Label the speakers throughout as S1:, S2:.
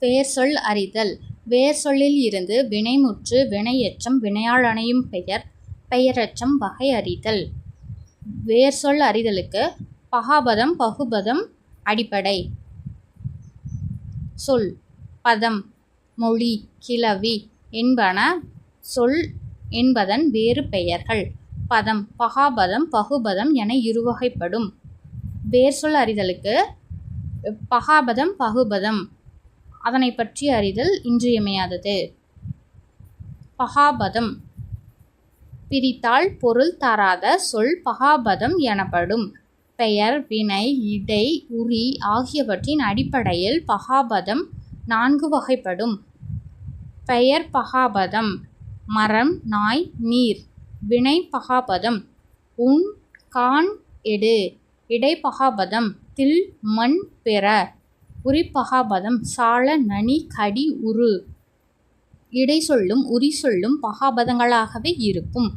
S1: வேர்சொல் அறிதல். வேர்சொல்லில் இருந்து வினைமுற்று வினையெச்சம் வினையால் அணையும் பெயர் பெயரெச்சம் வகை அறிதல். வேர்சொல் அறிதலுக்கு பகாபதம் பகுபதம் அடிப்படை. சொல் பதம் மொழி கிளவி என்பன சொல் என்பதன் வேறு பெயர்கள். பதம் பகாபதம் பகுபதம் என இருவகைப்படும். வேர்சொல் அறிதலுக்கு பகாபதம் பகுபதம் அதனை பற்றி அறிதல் இன்றியமையாதது. பகாபதம். பிரித்தால் பொருள் தராத சொல் பகாபதம் எனப்படும். பெயர் வினை இடை உரி ஆகியவற்றின் அடிப்படையில் பகாபதம் நான்கு வகைப்படும். பெயர் பகாபதம். மரம் நாய் நீர். வினை பகாபதம். உன் கான் எடு. இடைப்பகாபதம் தில் மண் பிற. உரிப்பகாபதம் சால நனி கடி உரு. இடை சொல்லும் உரி சொல்லும் பகாபதங்களாகவே இருக்கும்.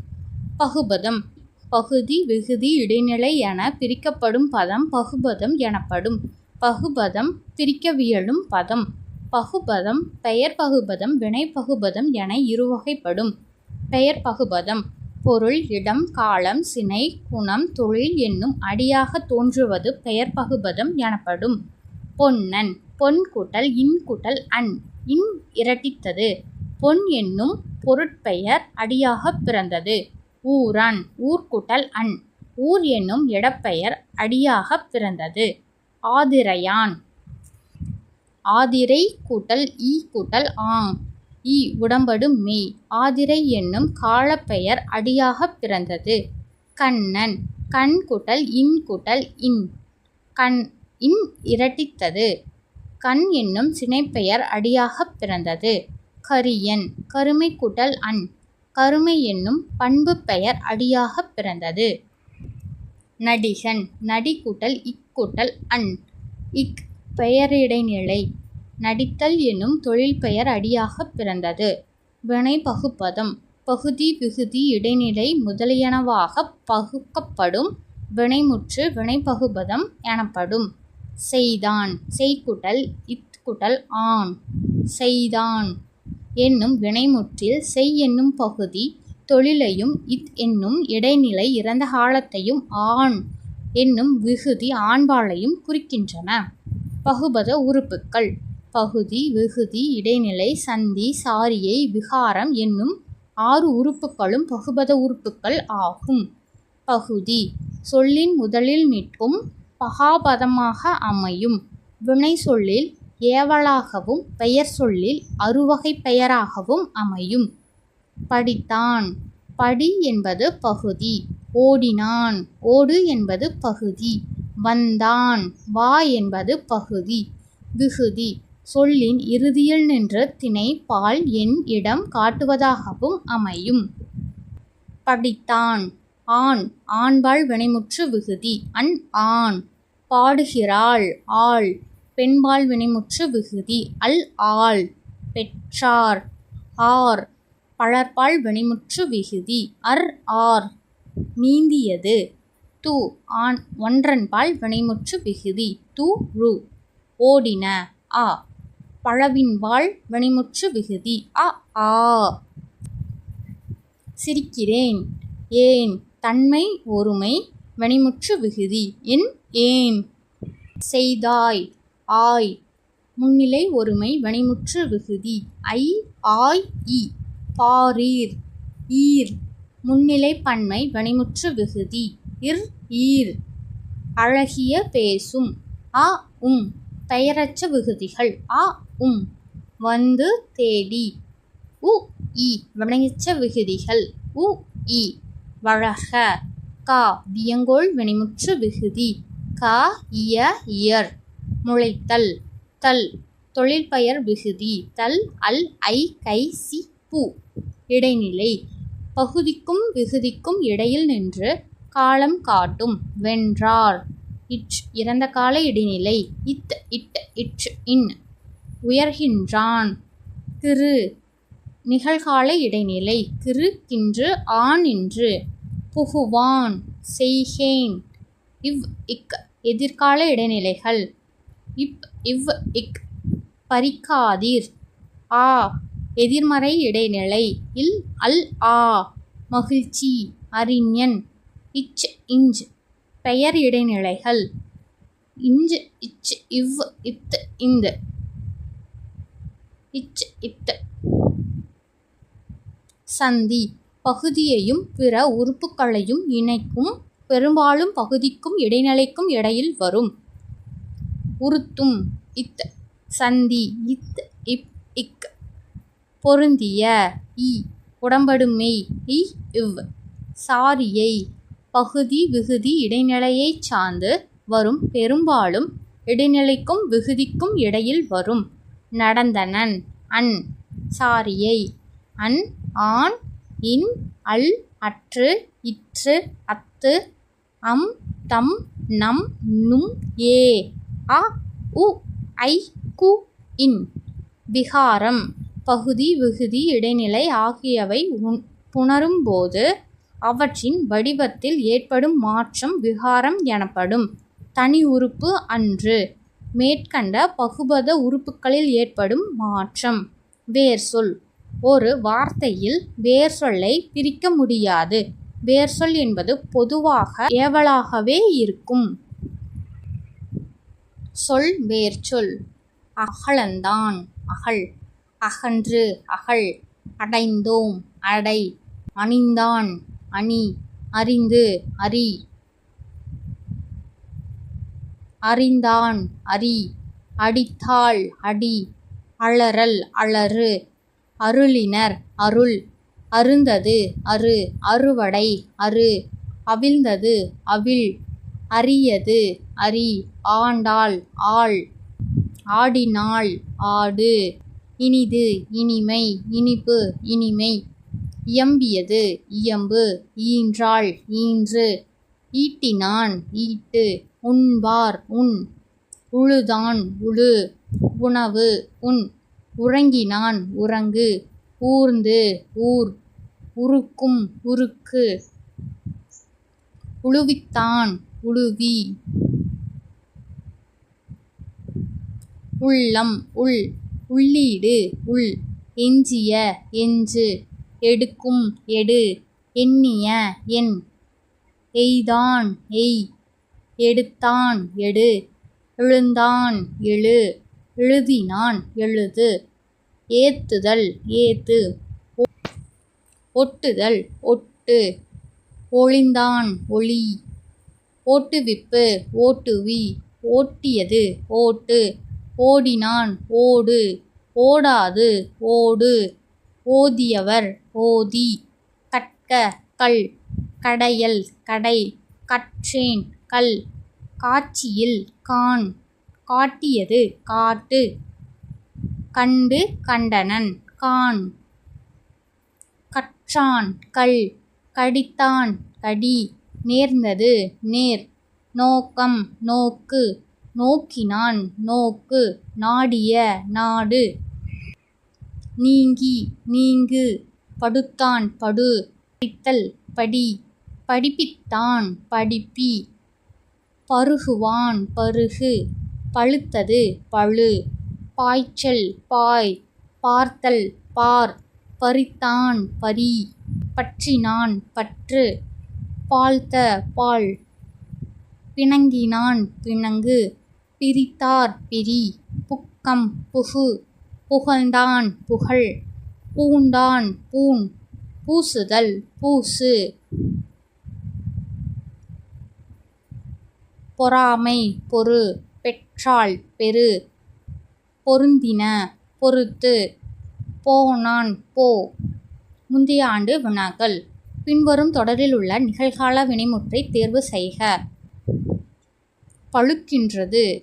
S1: பகுபதம் பகுதி விகுதி இடைநிலை என பிரிக்கப்படும் பதம் பகுபதம் எனப்படும். பகுபதம் பிரிக்கவியலும் பதம். பகுபதம் பெயர் பகுபதம் வினை பகுபதம் என இருவகைப்படும் பெயர் பகுபதம் பொருள் இடம் காலம் சினை குணம் தொழில் என்னும் அடியாக தோன்றுவது பெயர் பகுபதம் எனப்படும். பொன்னன். பொன் கூட்டல் இன் கூட்டல் அன். இன் இரட்டித்தது. பொன் என்னும் பொருட்பெயர் அடியாகப் பிறந்தது. ஊரான். ஊர்கூட்டல் அன். ஊர் என்னும் இடப்பெயர் அடியாகப் பிறந்தது. ஆதிரையான். ஆதிரை கூட்டல் ஈ கூட்டல் ஆங். ஈ உடம்படு மெய் ஆதிரை என்னும் காலப்பெயர் அடியாகப் பிறந்தது. கண்ணன். கண் கூட்டல் இன் கூட்டல் இன். கண் இன் இரட்டித்தது. கண் என்னும் சினைப்பெயர் அடியாகப் பிறந்தது. கரியன் கருமை கூட்டல் அன். கருமை என்னும் பண்பு பெயர் அடியாகப் பிறந்தது. நடிகன் நடி கூட்டல் இக் கூட்டல் அன். இக் பெயரிடைநிலை. நடித்தல் என்னும் தொழில் பெயர் அடியாகப் பிறந்தது. வினை பகுப்பதம் பகுதி விகுதி இடைநிலை முதலியனவாகப் பகுக்கப்படும். வினைமுற்று வினைப்பகுபதம் எனப்படும். செய்தான். செய்குட்டல் இத்குட்டல் ஆன் செய்தான். என்னும் வினைமுற்றில் செய் என்னும் பகுதி தொழிலையும் இத் என்னும் இடைநிலை இறந்த காலத்தையும் ஆண் என்னும் விகுதி ஆண்பாலையும் குறிக்கின்றன. பகுபத உறுப்புக்கள். பகுதி விகுதி இடைநிலை சந்தி சாரியை விகாரம் என்னும் ஆறு உறுப்புக்களும் பகுபத உறுப்புக்கள் ஆகும். பகுதி. சொல்லின் முதலில் நிற்கும் பகாபதமாக அமையும். வினை சொல்லில் ஏவலாகவும் பெயர் சொல்லில் அறுவகை பெயராகவும் அமையும். படித்தான். படி என்பது பகுதி. ஓடினான். ஓடு என்பது பகுதி. வந்தான். வா என்பது பகுதி. விகுதி. சொல்லின் இறுதியில் நின்று திணை பால் என் இடம் காட்டுவதாகவும் அமையும். படித்தான். ஆண் ஆண்பால் வினைமுற்று விகுதி. அன் ஆண். பாடுகிறாள் ஆள். பெண்பால் வினைமுற்று விகுதி. அல் ஆள். பெற்றார் ஆர். பலர்பால் வினைமுற்று விகுதி. அர் ஆர். நீந்தியது. து ஆண். ஒன்றன்பால் வினைமுற்று விகுதி. து ரு. ஓடின அ பழவின்பால் வினைமுற்று விகுதி. அ ஆ. சிரிக்கிறேன் ஏன்? தன்மை ஒருமை வனிமுற்று விகுதி. என் ஏன்? செய்தாய் ஆய். முன்னிலை ஒருமை வனிமுற்று விகுதி. ஐ ஆய் இ. பாரீர் ஈர். முன்னிலை பன்மை வனிமுற்று விகுதி. இர் ஈர். அழகிய பேசும். அ உம். பெயரச்ச விகுதிகள். அ உம். வந்து தேடி. உ இ. வினையச்ச விகுதிகள். உ இ. வழக. கா. வியங்கோள் வினைமுற்று விகுதி. கா. இய. இயர். முளைத்தல். தல். தொழிற்பெயர் விகுதி. தல். அல். ஐ. கை. சி. பு. இடைநிலை. பகுதிக்கும் விகுதிக்கும் இடையில் நின்று காலம் காட்டும். வென்றார். இச். இறந்த கால இடைநிலை. இத். இட். இச். இன். உயர்கின்றான். திரு. நிகழ்கால இடைநிலை. கிரு கின்று ஆன் என்று புகுவான் செய்கேன். இவ் இக் எதிர்கால இடைநிலைகள். இப் இவ் இக் பறிக்காதீர் ஆ எதிர்மறை இடைநிலை. இல் அல் ஆ மகிழ்ச்சி அறிஞன். இச் இஞ்ச் பெயர் இடைநிலைகள். இஞ்ச் இச் இவ் இத் இந்த. இச் இத் சந்தி. பகுதியையும் பிற உறுப்புக்களையும் இணைக்கும் பெரும்பாலும் பகுதிக்கும் இடைநிலைக்கும் இடையில் வரும். உறுத்தும் இத் சந்தி இத் இப் இக். பொருந்திய இ உடம்படுமை இ இவ். சாரியை பகுதி விகுதி இடைநிலையைச் சார்ந்து வரும் பெரும்பாலும் இடைநிலைக்கும் விகுதிக்கும் இடையில் வரும். நடந்தனன் அன். சாரியை அன் ஆன் இன் அல் அற்று இற்று அத்து அம் தம் நம் நும் ஏ அ உ ஐ கு இன். விகாரம் பகுதி விகுதி இடைநிலை ஆகியவை உன் புணரும்போது அவற்றின் வடிவத்தில் ஏற்படும் மாற்றம் விகாரம் எனப்படும். தனி உறுப்பு அன்று மேற்கண்ட பகுபத உறுப்புகளில் ஏற்படும் மாற்றம். வேர் சொல் ஒரு வார்த்தையில் வேர்சொல்லை பிரிக்க முடியாது. வேர்சொல் என்பது பொதுவாக ஏவலாகவே இருக்கும். சொல் வேர்ச்சொல். அகலந்தான். அகல். அகன்று. அகல். அடைந்தோம். அடை. அணிந்தான். அணி. அறிந்து. அறி அறிந்தான். அறி அடித்தாள். அடி. அலறல். அலறு. அருளினர் அருள். அருந்தது அரு அறுவடை அரு. அவிழ்ந்தது அவிழ் அரியது அரி. ஆண்டாள் ஆள். ஆடினாள் ஆடு. இனிது இனிமை இனிப்பு இனிமை. இயம்பியது இயம்பு ஈன்றாள் ஈன்று. ஈட்டினான் ஈட்டு உண்பார் உண். உழுதான் உழு உணவு உண். உறங்கினான். உறங்கு. ஊர்ந்து. ஊர். உருக்கும். உருக்கு. உழுவித்தான். உழுவி. உள்ளம். உள். உள்ளீடு. உள். எஞ்சிய. எஞ்சு. எடுக்கும். எடு. எண்ணிய. எண். எய்தான். எய். எடுத்தான். எடு. எழுந்தான். எழு. எழுதினான். எழுது. ஏத்துதல். ஏத்து. ஒட்டுதல். ஒட்டு. ஒளிந்தான். ஒளி. ஓட்டுவிப்பு. ஓட்டுவி. ஓட்டியது. ஓட்டு. ஓடினான். ஓடு. ஓடாது. ஓடு. ஓதியவர். ஓதி. கற்க. கல். கடையல். கடை. கற்றேன். கல். காட்சியில் காண். காட்டியது காட்டு. கண்டு கண்டனன் கான் கற்றான் கல். கடித்தான் கடி. நேர்ந்தது நேர். நோக்கம் நோக்கு. நோக்கினான் நோக்கு. நாடிய நாடு. நீங்கி நீங்கு. படுத்தான் படு. படித்தல் படி. படிப்பித்தான் படிப்பி. பருகுவான் பருகு. பழுத்தது பழு. பாய்ச்சல் பாய். பார்த்தல் பார். பறித்தான் பறி பற்றினான் பற்று. பாழ்த்த பால் பிணங்கினான் பிணங்கு. பிரித்தார் பிரி. புக்கம் புகு. புகழ்ந்தான் புகழ். பூண்டான் பூண். பூசுதல் பூசு. பொறாமை பொறு. பெற்றாள். பெறு பொருந்தின. பொறுத்து. போனான். போ. முந்தைய ஆண்டு வினாக்கள். பின்வரும் தொடரில் உள்ள நிகழ்கால வினைமுற்றை தேர்வு செய்க. பழுக்கின்றது.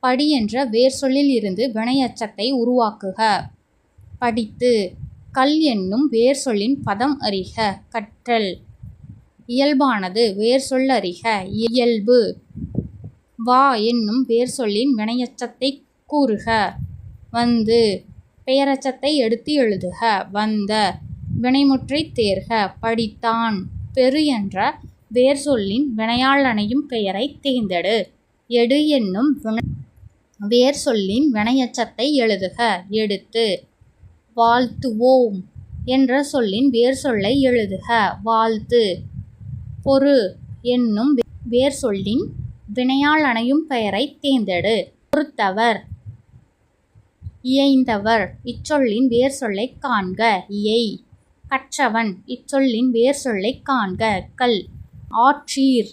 S1: படி என்ற வேர்ச்சொல்லில் இருந்து வினையச்சத்தை உருவாக்குக. படித்து. கல் என்னும் வேர் சொல்லின் பதம் அறிக. கற்றல். இயல்பானது வேர் அறிக. இயல்பு. வா என்னும் வேர்ச்சொல்லின் வினையச்சத்தை கூறுக. வந்து பெயரச்சத்தை எடுத்து எழுதுக. வந்த வினைமுற்றை தேர்க. படித்தான் பெரு என்ற வேர்ச்சொல்லின் வினையாளனையும் பெயரை தேர்ந்தெடு. எடு என்னும் வினை வேர் சொல்லின் வினையச்சத்தை எழுதுக. எடுத்து வாழ்த்துவோம் என்ற சொல்லின் வேர் சொல்லை எழுதுக. வாழ்த்து. பொறு என்னும் வேர் சொல்லின் வினையால் அணையும் பெயரைத் தேர்ந்தெடு. பொறுத்தவர். இயைந்தவர். இச்சொல்லின் வேர் சொல்லை காண்க. இயை. கற்றவன். இச்சொல்லின் வேர் சொல்லைக் காண்க. கல். ஆற்றீர்.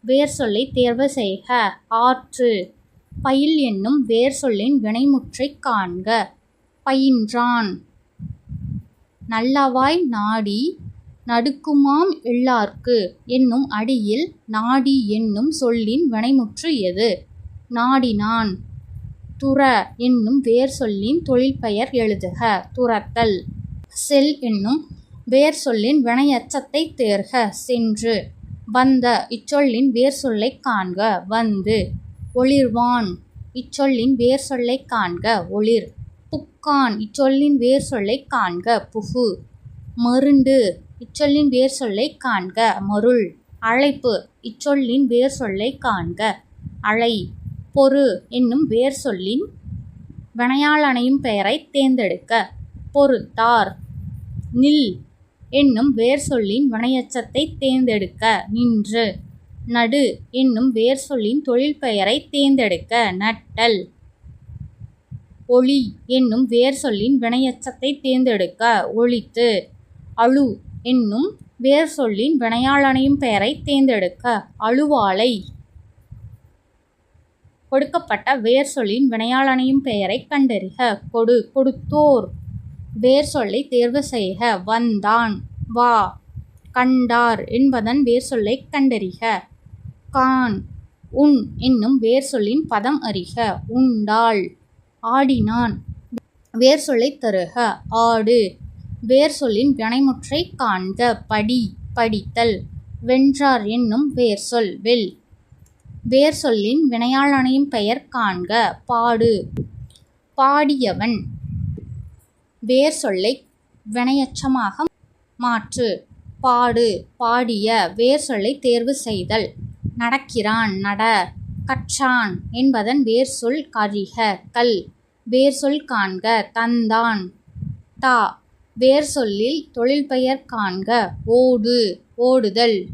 S1: வேர் சொல்லை தேர்வு செய்க. ஆற்று. பயில் என்னும் வேர் சொல்லின் வினைமுற்றைக் காண்க. பயின்றான். நல்லவாய் நாடி நடுக்குமாம் எல்லார்க்கு என்னும் அடியில் நாடி என்னும் சொல்லின் வினைமுற்று எது? நாடினான். துற என்னும் வேர் சொல்லின் தொழிற்பெயர் எழுதுக. துரத்தல் செல் என்னும் வேர் சொல்லின் வினையச்சத்தை தேர்க. சென்று. வந்த. இச்சொல்லின் வேர் சொல்லைக் காண்க. வந்து. ஒளிர்வான். இச்சொல்லின் வேர் சொல்லைக் காண்க. ஒளிர். புக்கான். இச்சொல்லின் வேர் சொல்லைக் காண்க. புகு. மருண்டு. இச்சொல்லின் வேர் சொல்லை காண்க. மருள். அழைப்பு. இச்சொல்லின் வேர் சொல்லை காண்க. அழை. பொறு என்னும் வேர் சொல்லின் வினையாளனையும் பெயரை பெயரைத் தேர்ந்தெடுக்க. பொறுத்தார் நில். என்னும் வேர் சொல்லின் வினையச்சத்தை தேர்ந்தெடுக்க. நின்று. நடு. என்னும் வேர் சொல்லின் தொழில் பெயரை தேர்ந்தெடுக்க. நட்டல். ஒளி. என்னும் வேர் சொல்லின் வினையச்சத்தை தேர்ந்தெடுக்க. ஒளித்து அழு. என்னும் வேர் சொல்லின் வினையாளனையும் பெயரைத் தேர்ந்தெடுக்க அழுவாலை. கொடுக்கப்பட்ட வேர் சொல்லின் வினையாளனையும் பெயரைக் கண்டறிக. கொடு கொடுத்தோர். வேர் சொல்லை தேர்வு செய்க. வந்தான். வா. கண்டார் என்பதன் வேர் சொல்லைக் கண்டறிக. கான். உன் என்னும் வேர் சொல்லின் பதம் அறிக. உண்டாள். ஆடினான். வேர் சொல்லை தருக. ஆடு. வேர் சொல்லின் வினைமுற்றை காண்க. படி படித்தல். வென்றார் என்னும் வேர் சொல் வெல். வேர் சொல்லின் வினையால் அணையும் பெயர் காண்க. பாடு. பாடியவன். வேர் சொல்லை வினையச்சமாக மாற்று. பாடு. பாடிய வேர் சொல்லை தேர்வு செய்தல். நடக்கிறான் நட. கற்றான் என்பதன் வேர் சொல் கரிக கல். வேர் சொல் காண்க. தந்தான். தா. வேர் சொல்லில் தொழிற்பெயர் காண்க. ஓடு ஓடுதல்.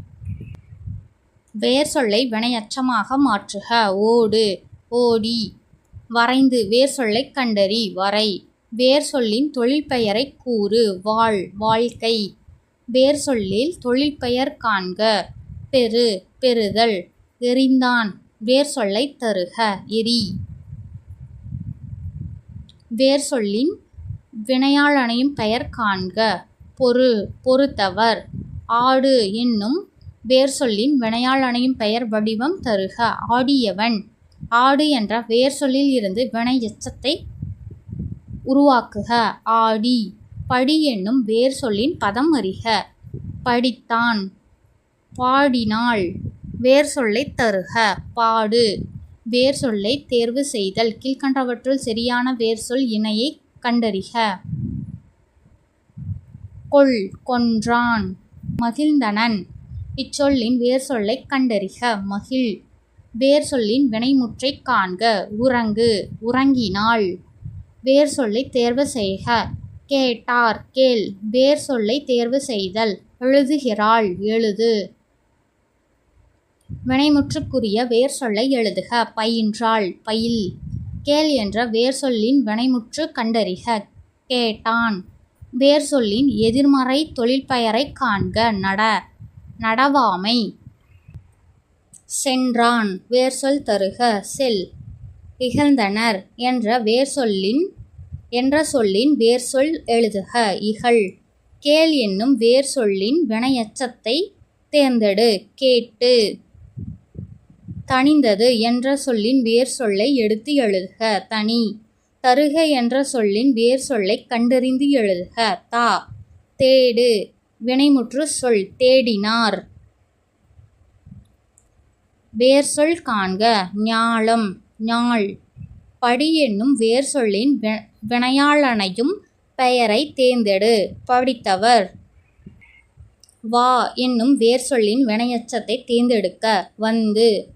S1: வேர் சொல்லை வினையச்சமாக மாற்றுக. ஓடு ஓடி. வரைந்து வேர் சொல்லைக் கண்டறி வரை. வேர் சொல்லின் தொழிற்பெயரைக் கூறு. வாழ் வாழ்க்கை. வேர் சொல்லில் தொழிற்பெயர் காண்க. பெறு பெறுதல். எறிந்தான் வேர் சொல்லை தருக. எரி. வேர் சொல்லின் வினையாளனையும் பெயர் காண்க. பொறு பொறுத்தவர். ஆடு என்னும் வேர் சொல்லின் வினையால் பெயர் வடிவம் தருக. ஆடியவன். ஆடு என்ற வேர் சொல்லில் இருந்து வினை எச்சத்தை உருவாக்குக. ஆடி. படி என்னும் வேர் சொல்லின் பதம் அறிக. படித்தான். பாடினாள் வேர் சொல்லை தருக. பாடு. வேர் சொல்லை தேர்வு செய்தல். கீழ்கண்டவற்றுள் சரியான வேர் சொல் இணையை கண்டறிக. கொள் கொன்றான் மகிழ்ந்தனன். இச்சொல்லின் வேர் சொல்லைக் கண்டறிக மகிழ். வேர் சொல்லின் வினைமுற்றைக் காண்க உறங்கு உறங்கினாள். வேர் சொல்லைத் தேர்வு செய்க கேட்டார் கேள். வேர் சொல்லைத் தேர்வு செய்தல் எழுதுகிறாள் எழுது. வினைமுற்றுக்குரிய வேர் சொல்லை எழுதுக பயின்றாள் பயில். கேள் என்ற வேர் சொல்லின் வினைமுற்று கண்டறிக. கேட்டான். வேர் சொல்லின் எதிர்மறை தொழிற்பெயரை காண்க நட நடவாமை. சென்றான். வேர் சொல் தருக செல். இகழ்ந்தனர் என்ற வேர் சொல்லின் என்ற சொல்லின் வேர் சொல் எழுதுக இகழ். கேள் என்னும் வேர் சொல்லின் வினையெச்சத்தை தேர்ந்தெடு. கேட்டு. தணிந்தது என்ற சொல்லின் வேர் சொல்லை எடுத்து எழுதுக தனி. தருக என்ற சொல்லின் வேர் சொல்லை கண்டறிந்து எழுதுக தா. தேடு. வினைமுற்று சொல் தேடினார். வேர் சொல் காண்க ஞாலம் ஞாள் படி என்னும் வேர் சொல்லின் வினையாளனையும் பெயரைத் தேர்ந்தெடு படித்தவர். வா என்னும் வேர் சொல்லின் வினையச்சத்தை தேர்ந்தெடுக்க வந்து.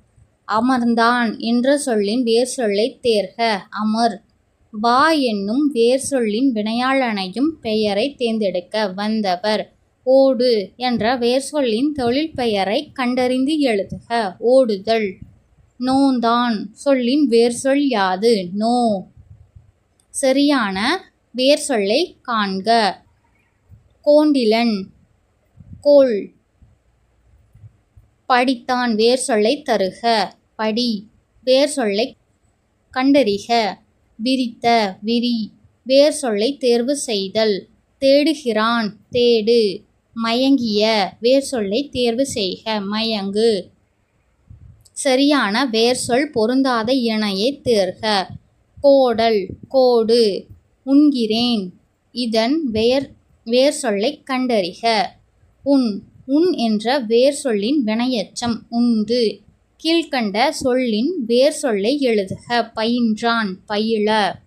S1: அமர்ந்தான் என்ற சொல்லின் வேர் சொல்லை தேர்க. அமர். வா என்னும் வேர் சொல்லின் வினையாளனையும் பெயரைத் தேர்ந்தெடுக்க வந்தவர். ஓடு என்ற வேர் சொல்லின் தொழில் பெயரைக் கண்டறிந்து எழுதுக. ஓடுதல். நோந்தான் சொல்லின் வேர் சொல் யாது? நோ. சரியான வேர் சொல்லை காண்க. கோண்டிலன். கோல். படித்தான் வேர் சொல்லை தருக. படி. வேர் சொல்லை கண்டறிக. விரித்த விரி. வேர் சொல்லைத் தேர்வு செய்தல். தேடுகிறான். தேடு. மயங்கிய. வேர் சொல்லை தேர்வு செய்க. மயங்கு. சரியான வேர் சொல் பொருந்தாத இணையை தேர்க. கோடல். கோடு. உண்கிறேன். இதன் வேர் வேர் சொல்லை கண்டறிக. உன் உன் என்ற வேர் சொல்லின் வினையச்சம் உண்டு. கீழ்கண்ட சொல்லின் வேர் சொல்லை எழுதுக. பயின்றான் பயில.